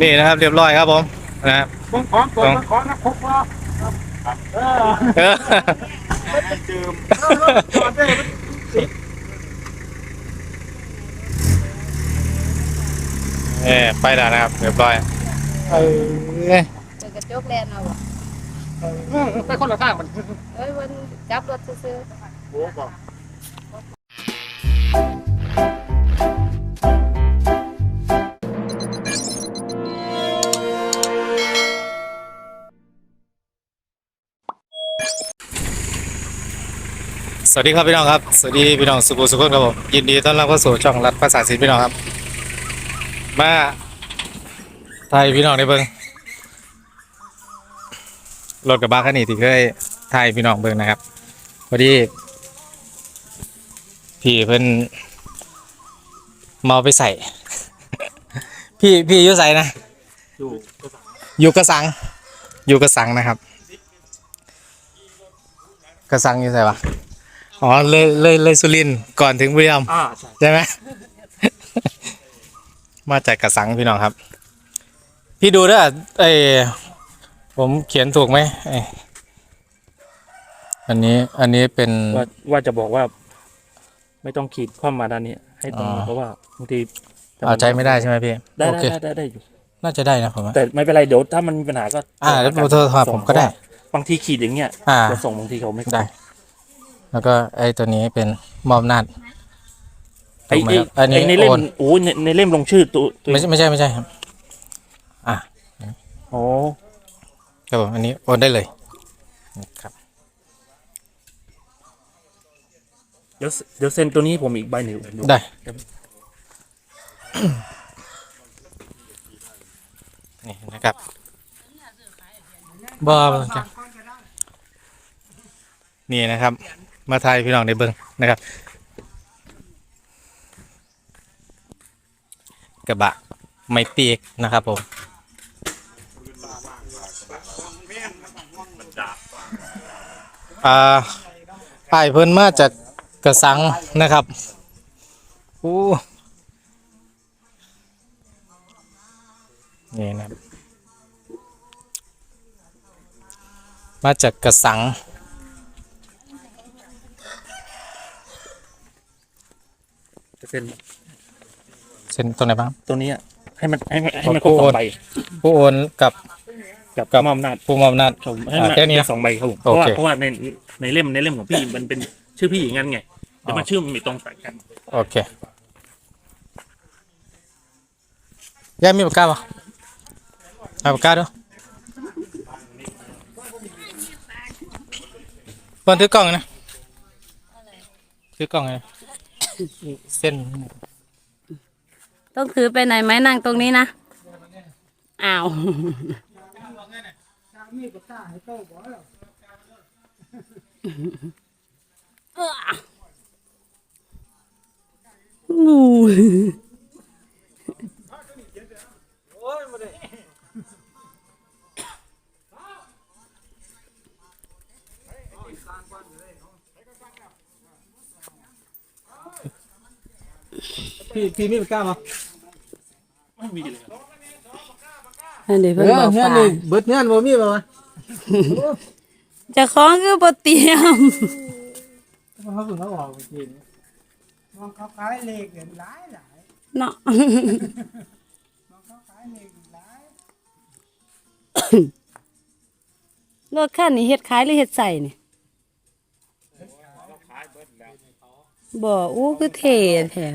นี่นะครับ เรียบร้อยครับผมนะครับมึงของตัวมึงของนะคุกวะเออเออจืมจอดได้เออไปแล้วนะครับ เรียบร้อยเออเปิดกระจกแลนเอาบ่ไปคนละทางมันเอ้ยวันจับรถซื้อโอ้บอก สวัสดีครับพี่น้องครับ สวัสดีพี่น้องสุขุสุขคนครับผมยินดีต้อนรับเข้าสู่ช่องรัฐภาษาศิลป์พี่น้องครับ มาไทยพี่น้องได้เบิ่งรถกระบะคันนี้ที่เคยไทยพี่น้องเบิ่งนะครับพอดีพี่เพิ่นเมาไปใส่ พี่พี่อยู่ใส่นะอยู่อยู่กระสัง อยู่กระสังนะครับ กระสังอยู่ใส่ปะ อ๋อเลยเลยเลยสุรินทร์ก่อนถึงบุรีรัมย์อ่าใช่ใช่ไหม มาจากกระสังพี่น้องครับ พี่ดูด้วยไอผมเขียนถูกไหมไอ้อันนี้อันนี้เป็น ว่าว่าจะบอกว่า ไม่ต้องขีดคว่ำมาด้านนี้ ให้ตรงอ๋อ เพราะว่าบางทีเอาใจไม่ได้ใช่ไหมพี่ได้โอได้เค ได้ได้ได้อยู่น่าจะได้นะผมว่าแต่ไม่เป็นไรเดี๋ยวถ้ามันมีปัญหาก็อ่าแล้วส่งโทรศัพท์ผมก็ได้บางทีขีดอย่างเงี้ยอ่า จะส่งบางทีเขาไม่ได้ แล้วก็ไอ้ตัวนี้เป็นมอมนาดไอ้ถูกไหมไอ้ครับอันนี้ไอ้ในเล่มโอนโอ้ในในเล่มลงชื่อตัวตัวไม่ใช่ไม่ใช่ไม่ใช่ครับ อะโอ้ครับผมอันนี้โอนได้เลยครับเดี๋ยวเดี๋ยวเซ็นตัวนี้ผมอีกใบหนึ่งดูได้นี่นะครับบอครับนี่นะครับ มาไทยพี่น้องในเบิ้งนะครับ กระบะไม่เปียกนะครับผมอ่าป้ายเพิ่นมาจากกระสังนะครับโอ้นี่นะครับมาจากกระสัง จะ เซ็นเส้นตรงไหนบ้าง ตัวนี้อะให้มันให้มันให้มันคโอ้รบโหสองใบผู้โอนกับกับกับมอบอำนาจผู้มอบอำนาจ ผมให้อ่ามันแค่นี้นะสองใบครับผมเพโอราะว่าเค เพราะว่าในในเล่มในเล่มของพี่มันเป็นชื่อพี่อย่างนั้นไงแต่มันชื่อมันไม่ตรงกันโอเคยายมีปากกาปะเอาปากกาดูเปิ้ลถือกล้องนะถือกล้องไง เส้นๆต้องถือไปไหนไหมนั่งตรงนี้นะอ้าวเอ้องู พี่พี่มีปากกาปะไม่มีเลยอันนี้เพิ่นบอกว่าเบิดเงินบ่มีปะวะเจะคล้าของคือบ่เตรียม เขาเพิ่งเขาออกไปกินมองเขาขายเลขเห็นหลายหลายเนาะ มองเขาขายเลขหลายรถคันนี้เฮ็ดขายหรือเฮ็ดใส่นี่ บ่อู้คือเท่แท้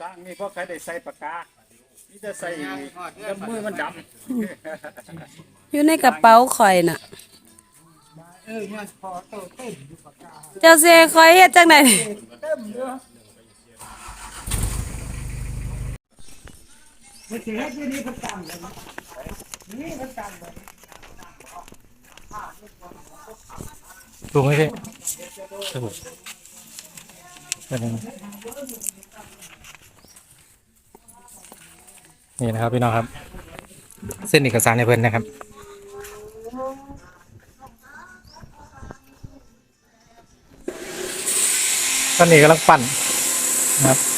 สร้างนี่เพราะใครได้ใส่ปากกานี่จะใส่แล้วมือมันดอยู่ในกระเป๋าข่อยน่ะำเออเนี่ยพอโตเต็มอยู่ปากกาเจ้าเซข่อยเฮ็ดจังได๋เต็มเยอ เสียที่นี่มันต่ำเลยนี่มันต่ำเลยถูกไหมพี่ถูกนี่นะครับพี่น้องครับ เส้นเอกสารในเพิ่นนะครับตอนนี้กำลังปั่นนะครับ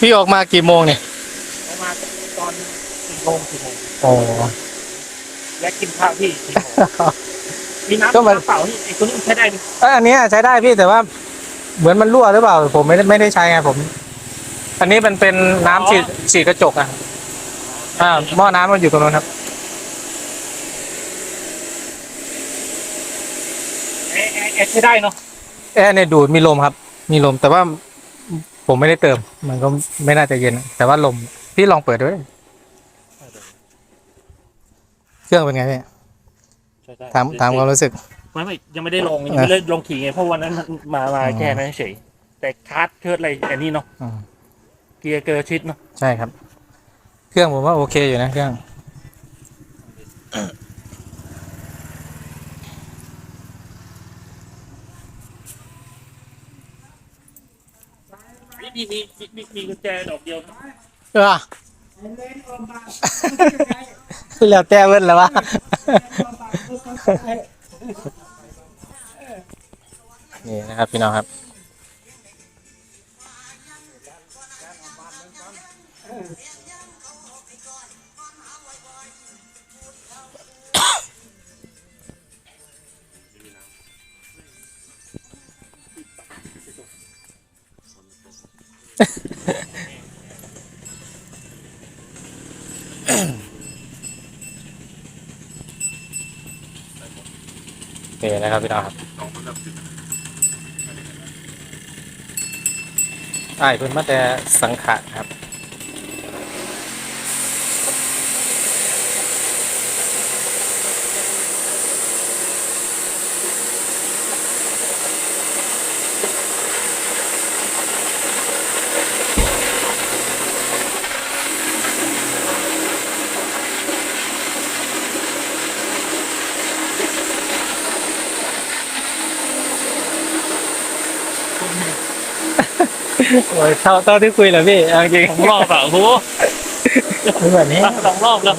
พี่ออกมากี่โมงเนี่ยประมาณตอนสี่โมงสี่โมงโอ้และกินข้าวที่สี่โมงมีน้ำก็มันน้ำเปล่าที่ไอ้ตัวนี้มันใช้ได้ไหมเอยอันเนี้ยใช้ได้พี่แต่ว่า เหมือนมันรั่วหรือเปล่า ผมไม่ได้ไม่ได้ใช้ไงผม อันนี้มันเป็นน้ำฉีดฉีดกระจกอะ อ่าหม้อน้ำมันอยู่ตรงนั้นครับแอร์แอร์แอร์ใช้ได้เนาะแอร์เนี่ยดูดมีลมครับ มีลมแต่ว่า ผมไม่ได้เติม มันก็ไม่น่าจะเย็น แต่ว่าลม พี่ลองเปิดด้วย เครื่องเป็นไงพี่ใช้ได้ถามถามความรู้สึก ไม่ไม่ยังไม่ได้ลงยังไม่ได้ลงขี่ไงเพราะวันนั้นมันมามาอืมแค่นั้นเฉยแต่คาร์ดเคิร์ดอะไรอันนี้เนาะอืม เกียร์เกอร์ชิดเนาะใช่ครับ เครื่องผมว่าโอเคอยู่นะเครื่อง นี่มีมีมีมีมีกุญแจดอกเดียวเออเลนอมบาแล้วแต่เว้นแล้ววะ นี่นะครับพี่น้องครับ นี่นะครับพี่น้องครับใช่เพิ่นมาแต่สังขารครับ โอ้ยเท่าเท่าที่คุยแหละพี่เอาจริงสองรอบอะโอ้โหคือแบบนี้สองรอบแล้ว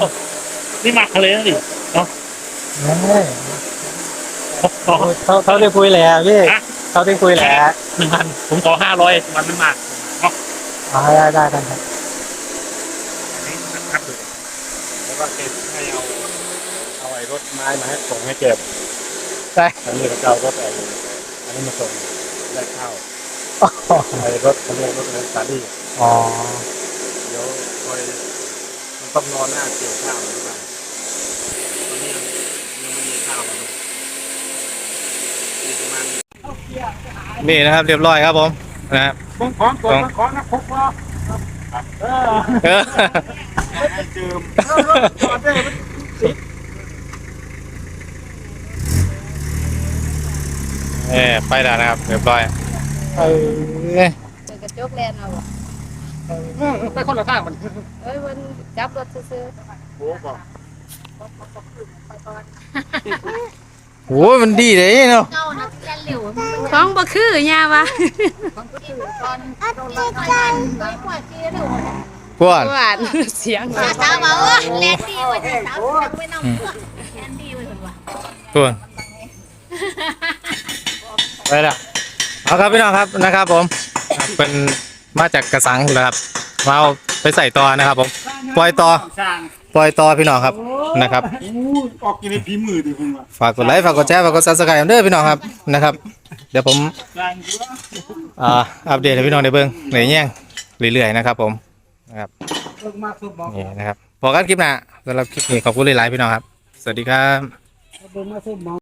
นี่มาเลยนะดิเนาะเท่าเท่าที่คุยแหละพี่ฮะเท่าที่คุยแหละหนึ่งพันผมขอห้าร้อยมันไม่มาเนาะเอาได้ได้ได้ครับอันนี้นะครับเลยแล้วก็เก็บให้เอาเอาไอ้รถไม้มาให้ส่งให้เก็บได้อันนี้เราเอารถไอ้อันนี้มาส่งได้ข้าว ไอ้รถเขาเรียกรถอะไรสาลี่อ๋อเดี๋ยวคอยมันต้องรอหน้าเกี่ยวข้าวหรือเปล่าตอนนี้ยังยังไม่มีข้าวเลยอีกประมาณนี่นะครับ เรียบร้อยครับผมนะครับผมขอก่อนขอนะพกว่าเออจืมเออไปแล้วนะครับ เรียบร้อย เออเปิดกระจกแลนเอาบ่ไปคนละทางมันเอ้ยมันจับรถซื้อโอ้บอกโอ้ยมันดีเลยเนาะๆของบ่คือยาวะตอนโดนรถกันไปกว่าที่เร็วพวกหวานเสียงสาวาวบอกว่าเรียนดีกว่าเสาวยังไม่นองดีกว่าคนว่าพวกไปล้ว เอาครับพี่น้องครับนะครับ ผมเป็นมาจากกระสังนะครับมาเอาไปใส่ต่อนะครับ ผม ปล่อยต่อช่างปล่อยต่อพี่น้องครับนะครับ อู้ออกกินในพีมือดิคุณว่าฝากกดไลค์ฝากกดแชร์ฝากกดซับสไครต์เด้อพี่น้องครับนะครับ เดี๋ยวผมช่างเยอะอ่าอัปเดตให้พี่น้องได้เบิ่งในแย่งเรื่อยๆนะครับ ผมนะครับเพิ่งมาสุบบอกนี่นะครับพอกันคลิปหน้าสำหรับคลิปนี้ขอบคุณหลายๆพี่น้องครับ สวัสดีครับ เพิ่งมาสุบบอก